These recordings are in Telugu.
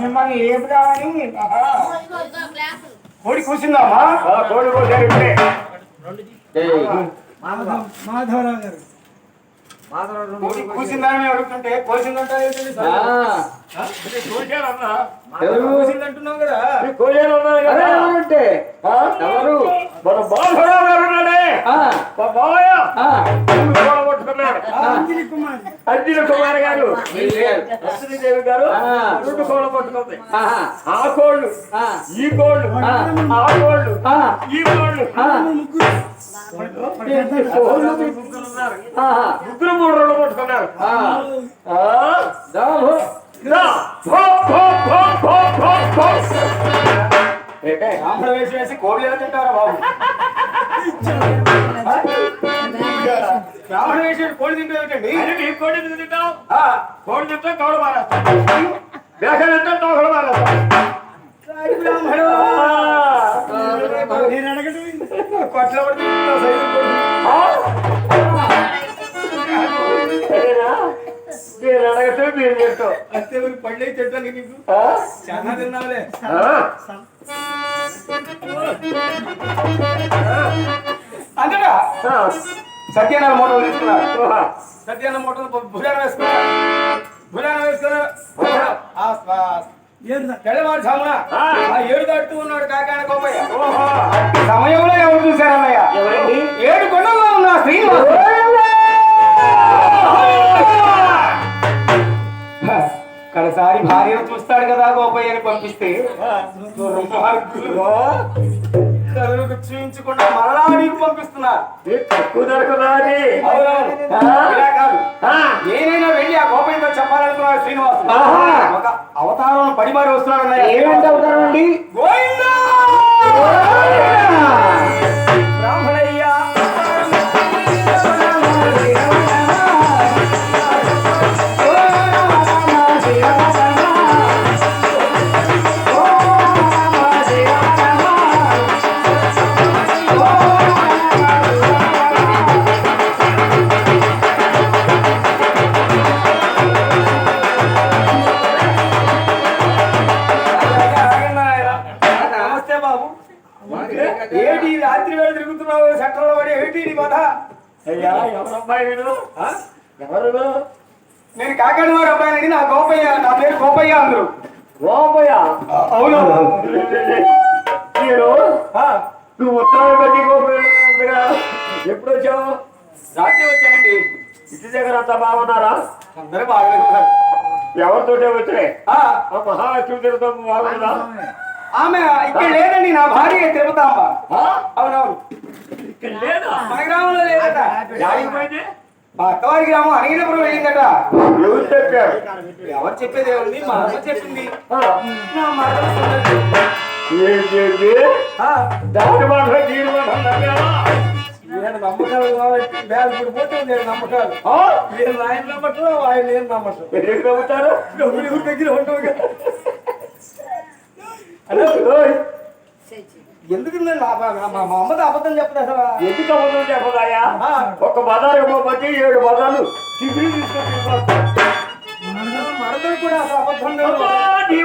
మిమ్మల్ని ఏపుదామని కోడి ఆ, కోడి కోసారు ఇప్పుడే. మాధవరావు గారు. కూసిందని అడుగుతుంటే కోసిందంటున్నావు కదా. అంటే ఆ? ఎవరు? మన గారు ఉన్నాడే. కోడ పట్టుకున్నాడు అర్జున కుమార్ గారు దేవి గారు. రెండు కోళ్ళు పట్టుకుంది ఆహా, ఆ కోళ్ళు ఆ, ఈ కోళ్ళు ఆ. ఆ కోళ్ళు ఆ, ఈ కోళ్ళు ముగ్గురు కోళ్ళు? మూడు రోజులు పట్టుకున్నారు ఆ, ఆ? దాహు. రా. భో, భో, భో, భో, భో, భో. ఏంటే? ఆంధ్ర వేసి వేసి కోడి ఎలా తింటారా బాబు బ్రాహ్మణ వేసి కోడి తింటే ఏమిటండి అరే, నీ కోడి తింటే? కౌడ తింటే తోకలు మారేస్తాం రాయి బ్రాహ్మణు. నేను అడగడం. కొట్ల పడి తింటున్నావు, సైజు కోడి. సరేనా మీరు అడగటం మీరు తింటాం. అంతే మరి పళ్ళు అయితే తింటాను నీకు. ఆ? చాలా తిన్నావులే. ఆ? సత్యానారాయణ మూటలు తీసుకున్నారు. సత్యాన్న మూటలు భుజాన వేసుకున్నారు. భుజాన వేసుకున్నారు. దా- తెల్లవారుజామున ఆ. ఏడు దాటుతూ ఉన్నాడు కాకాన కోపయ్య ఓహో. సమయంలో ఎవరు చూశారన్నయ్య? ఏడు కొండల్లో ఉన్న శ్రీనివాసు. కడసారి భార్యను చూస్తాడు కదా గోపయ్యని పంపిస్తే. కరువుకు చూయించకుండా మరలా నీకు పంపిస్తున్నారు ఏ తక్కువ దొరకదా. నేనైనా వెళ్ళి ఆ గోపయ్యతో చెప్పాలనుకున్నాడు శ్రీనివాసు. ఒక అవతారం పడిమారి వస్తున్నాడు అన్నయ్య. ఏమంటే అవుతారండి గోవిందా! ఏంటి రాత్రి వేళ తిరుగుతున్నావు? సెంటర్లో పడి ఏంటి నీ బాధ? అయ్యా ఎవరమ్మాయి వీడు? ఆ? ఎవరు? నేను కాకాని వారి అబ్బాయినండి నా గోపయ్య నా పేరు గోపయ్య అందరు. గోపయ్య? అవును. మీరు ఆ, నువ్వు ఉత్తరాలు పెట్టి గోపయ్య ఎప్పుడు వచ్చావు? రాత్రి వచ్చానండి. ఇంటి దగ్గర అంతా బాగున్నారా? అందరూ ఉన్నారు. ఎవరితోటే ఆ. మహాలక్ష్మి తిరుగుతాం బాగుందా ఆమె ఇక్కడ లేదండి నా భార్య తిరుపతాంబ? అవునవును. ఇక్కడ లేదా? మన గ్రామంలో లేదట. మా అక్కవారి గ్రామం అడిగినప్పుడు వెళ్ళిందట. ఎవరు చెప్పారు? ఎవరు చెప్పేది ఏముంది? మా అమ్మ చెప్పింది. నా దాని మాట దీని మాట? నేను నమ్మకాలు కాబట్టి బ్యాగ్ ఇప్పుడు పోతే నేను నమ్మకాలు? నేను ఆయన నమ్మటం ఆయన నేను నమ్మటం ఎందుకు నమ్ముతారు? దగ్గర ఉండవు కదా? హలో. ఎందుకు మా మా అమ్మతో అబద్ధం అసలు? ఎందుకు అబద్ధం చెప్పదాయా ఒక బజారు పోతే ఏడు బజార్లు. టిఫిన్ తీసుకొని. మరదలు కూడా అసలు అబద్ధం లేదు. నీ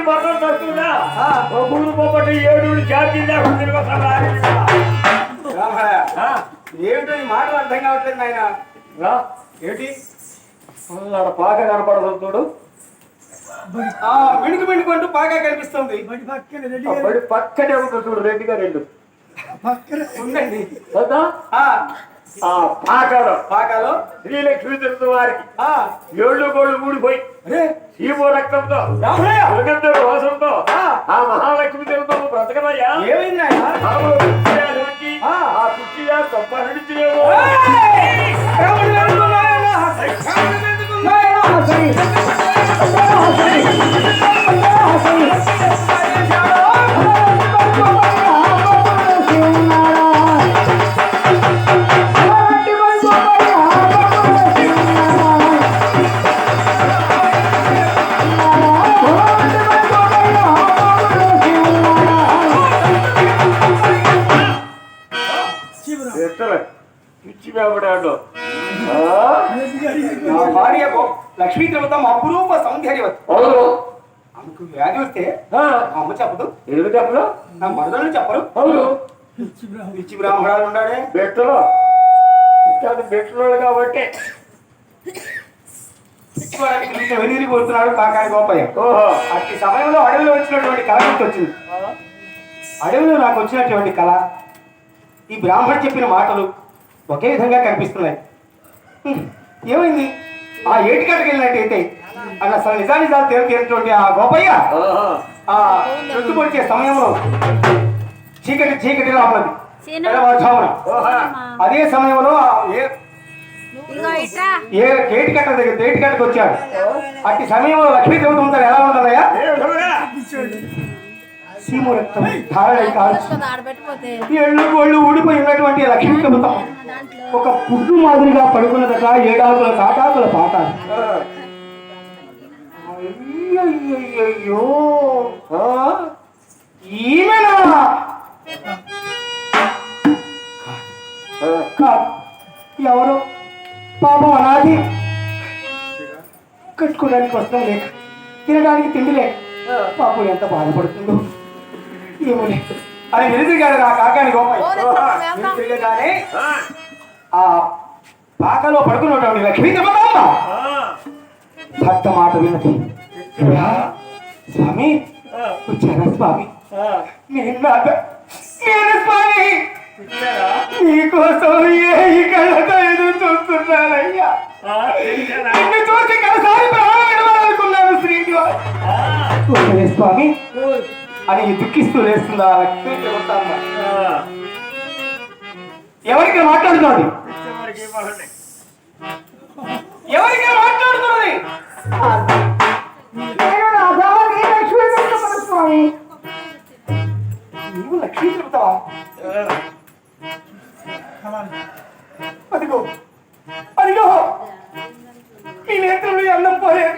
తక్కువదా ఆ, ఒక ఊరు పోతే ఏడు ఛార్జీ లేకుండా రామయ్య, ఏమిటో ఈ మాటలు అర్థం కావట్లేదు నాయన? ఏమిటి? పాక కనపడదు చూడు. మిణుకు మిణుకుంటూ బాగా కనిపిస్తుంది. బడి పక్కన రెడ్డి ఆ గారు బడి పక్కనే ఉంటుంది చూడు రెండుగా రెండు. పక్కన ఉందండి కదా? ఆ, ఆ పాకలో. పాకాలో? శ్రీలక్ష్మి తిరుగు వారికి. ఏళ్ళు గోళ్ళు ఊడిపోయి. అరే, సీమో రక్తంతో రామయ్య, సుగంధ వాసంతో. ఆ, ఆ మహాలక్ష్మి తిరుగుతూ ఏమైంది ఆ. అమ్మ చెప్పదు. ఎందుకు చెప్పలు నా మరదలు చెప్పరు. అవును. పిచ్చి బ్రాహ్మణుడు. పిచ్చి బ్రాహ్మణాలు ఉన్నాడే బెట్టలో ఇట్లాంటి బెట్టలో కాబట్టి. వెనీరి కోరుతున్నాడు కాకాని గోపయ్య. ఓహో. అట్టి సమయంలో అడవిలో వచ్చినటువంటి కళ గుర్తొచ్చింది. అడవిలో నాకు వచ్చినటువంటి కళ ఈ బ్రాహ్మణ్ చెప్పిన మాటలు ఒకే విధంగా కనిపిస్తున్నాయి. ఏమైంది? ఆ ఏటికట్టకి వెళ్ళినట్టయితే అన్న అసలు నిజానిజాలు తేలితేనటువంటి ఆ గోపయ్య ఆ చుట్టుపొడిచే సమయంలో చీకటి చీకటి ఓహో. అదే సమయంలో ఆ ఏ ఏ ఏటికట్ట దగ్గర ఏటికట్టకు వచ్చాడు. అట్టి సమయంలో లక్ష్మీ దేవత ఉంటారు ఎలా ఉండాలయ్యా ఏ విధంగా? సీము రక్తం ధారణ కాదు కదా ఆడబెట్టిపోతే ఏళ్ళు గోళ్ళు ఊడిపోయి ఉన్నటువంటి లక్ష్మీ దేవత దాంట్లో. ఒక పుట్టు మాదిరిగా పడుకున్నదట ఏడాకుల తాటాకుల పాట ఆ, అయ్యయ్యయ్యో ఆ, ఈమెనా ఆ, కాదు ఎవరు? పాపం అనాది. కట్టుకోవడానికి వస్త్రం లేక తినడానికి తిండి లేక. పాపం ఎంత బాధపడుతుందో. ఏమో లేదు అని వెలుదిరిగాడు నా కాకాని గోపాయి ఆ, ఆ పాకలో పడుకున్నటువంటి లక్ష్మీ భర్త మాట విన్నది "అయ్యా, స్వామి వచ్చారా స్వామి. నేను నాద నేను స్వామి? నీకోసం ఏ ఎదురు చూస్తున్నానయ్యా? నిన్ను చూసి కలసారి ప్రాణం విడవాలనుకున్నాను శ్రీనివాస్. స్వామి. అని దుఃఖిస్తూ లేస్తుందా. ఎవరికి మాట్లాడుతోంది. ఎవరికి మాట్లాడుతున్నది? స్వామి నీవు లక్ష్మీ చెబుతావా అదిగో అదిగో. మీ నేత్రులు అన్నం పోయే.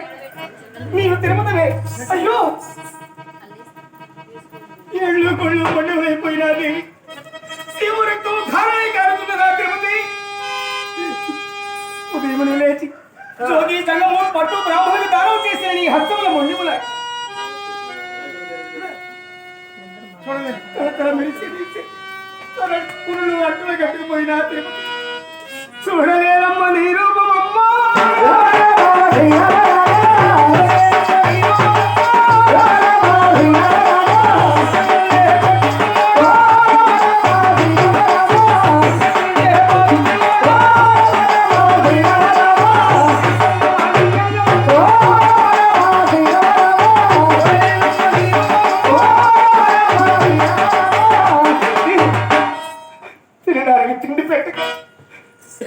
మీరు తిరుమతమే అయ్యో! ఏళ్ళు కొళ్ళు పండుగ అయిపోయినది శివరక్తం ధారాయి కారుతున్నదా తిరుమతి లేచి జోగి జంగము పట్టు బ్రాహ్మణులకు దానం చేసిన నీ హస్తముల మొండిముల. చూడండి తల మెరిసి మెరిసి. అట్టులు కట్టుకుపోయినా తిరుపతి. నీరు.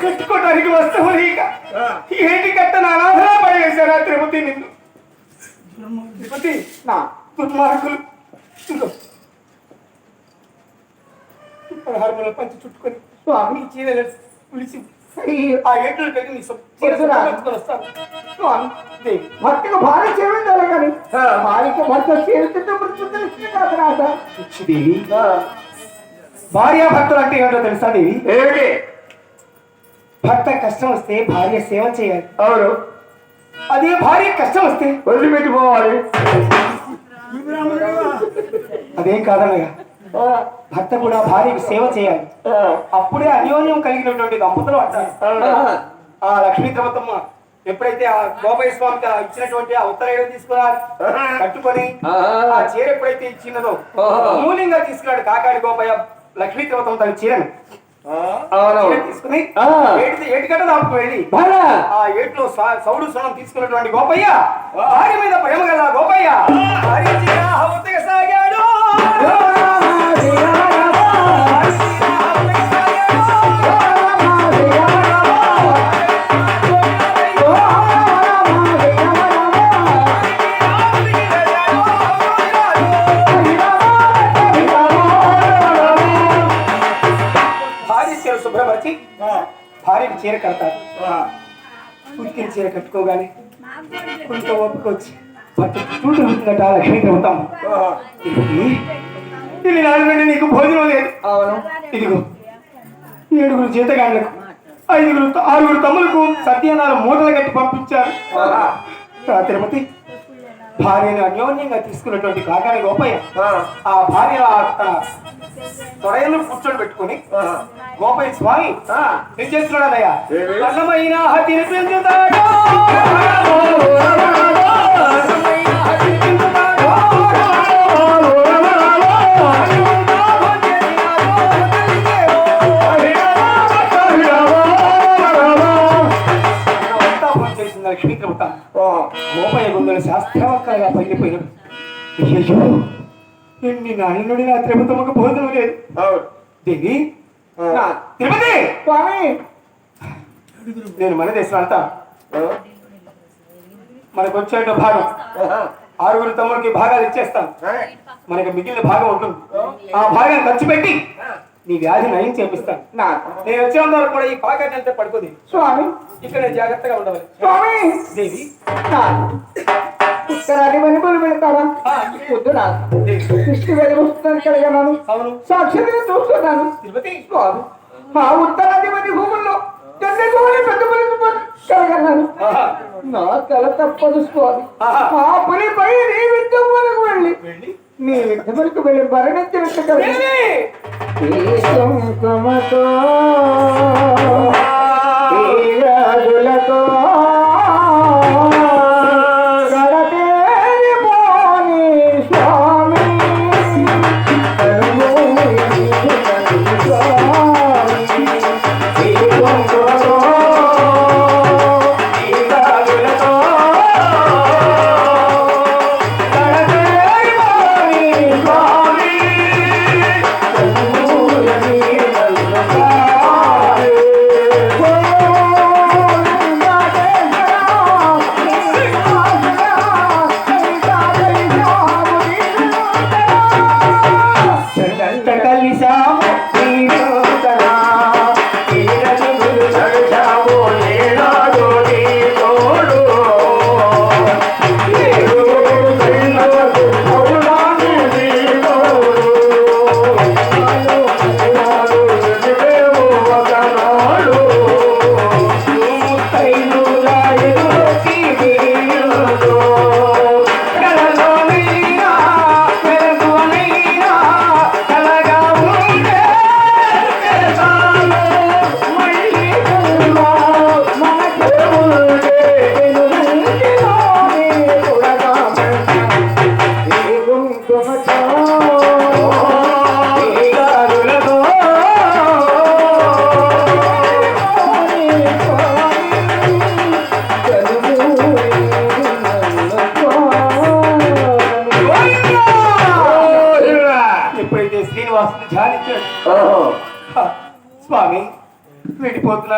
కట్టుకోవడానికి వస్తువు లేక. ఏంటి కట్ట నా అనాథలా పడేశారా తిరుపతి నిన్ను. తిరుపతి నా దుర్మార్గులు. పదహారు పంచి చుట్టుకొని స్వామి చీర పిలిచి ఆ ఏట్లు పెట్టి నీ వస్తాను. భర్తకు భార్య చేయండి కానీ. భార్యకు భర్త చేస్తుంటే మృత్యుంది కాదు రాదా దేవి. భార్య భర్తలు అంటే ఏమిటో తెలుసా దేవి? ఏమిటి? భర్త కష్టం వస్తే భార్య సేవ చేయాలి. అవును. అదే భార్య కష్టం వస్తే వదిలిపెట్టిపోవాలి ఈ బ్రాహ్మణుడు అదేం కాదన్నయ్య. భర్త కూడా భార్యకు సేవ చేయాలి. అప్పుడే అన్యోన్యం కలిగినటువంటి దంపతులు అంటారు. ఆ, లక్ష్మీ ద్రవతమ్మ ఎప్పుడైతే ఆ గోపయ్య స్వామికి ఇచ్చినటువంటి ఆ ఉత్తరాయణం తీసుకున్నారు కట్టుకొని ఆ. చీర ఎప్పుడైతే ఇచ్చినదో. మూల్యంగా తీసుకున్నాడు కాకాడి గోపయ్య లక్ష్మీ ద్రవతం తన చీరను. తీసుకుని. ఏటి ఏటికట్ట దాపుకు వెళ్ళి ఆ ఏట్లో సౌడు సున్నం తీసుకున్నటువంటి గోపయ్య భార్య మీద ప్రేమ గల గోపయ్య. భార్య కట్టుకోగానే కొంత ఒప్పుకొచ్చి భర్త చుట్టూ ఉంటుందట లక్ష్మీ ప్రభుత్వం. ఇది నాలుగు నీకు భోజనం లేదు. అవును. ఇదిగో ఏడుగురు జీతగాళ్ళకు ఐదుగురు ఆరుగురు తమ్ములకు సత్యనారాయణ మూటలు కట్టి పంపించారు. తిరుపతి భార్యను అన్యోన్యంగా తీసుకున్నటువంటి కాకాని గోపయ్య ఆ, ఆ భార్య తన తొడయను కూర్చొని పెట్టుకుని గోపయ్య స్వామి. ఏం చేస్తున్నాడయ్యా? అన్నమైన హతిని అయ్యయ్యో ఎన్ని నాయనుడి నా త్రిపుతమ్మకు భోజనం లేదు. అవును. దేవి ఆ, నా తిరుపతి! స్వామి! నేను మన దేశం అంతా. మనకు వచ్చేట భాగం. ఆరుగురు తమ్ముడికి భాగాలు ఇచ్చేస్తాను ఆ, మనకి మిగిలిన భాగం ఉంటుంది. ఆ. భాగాన్ని ఖర్చు పెట్టి నీ వ్యాధి నయం చేపిస్తాను నా. నేను వచ్చేంత వరకు కూడా ఈ పాకెట్ అంతా పడుకుంది. స్వామి! ఇక్కడ జాగ్రత్తగా ఉండవాలి స్వామి! దేవి నా ఉత్తరాది మణిపూలు పెడతారా ఆ, పొద్దున దేవి. దృష్టి వెళ్ళి వస్తున్నాను కలిగాను అవును. సాక్షిగా చూస్తున్నాను. స్వామి మా ఉత్తరాధిపతి భూముల్లో పెద్ద ఆహా. నా తల తప్పదు స్వామి. ఆ పనిపై నీ విద్యం వరకు వెళ్ళి నీ విద్య వరకు వెళ్ళి. మరణించినట్టు దేవి!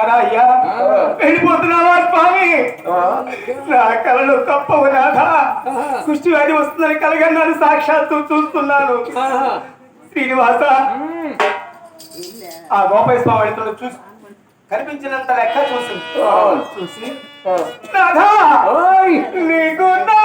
వెళ్ళిపోతున్నారా అయ్యా వెళ్ళిపోతున్నావా స్వామి? నా కళలు తప్పవు నాథా. కుష్టి వ్యాధి వస్తుందని కలగన్నాను సాక్షాత్తు చూస్తున్నాను. శ్రీనివాస. ఆ గోపాయ స్వామి చూసి కనిపించినంత లెక్క చూసి చూసి నాథా నీకు నా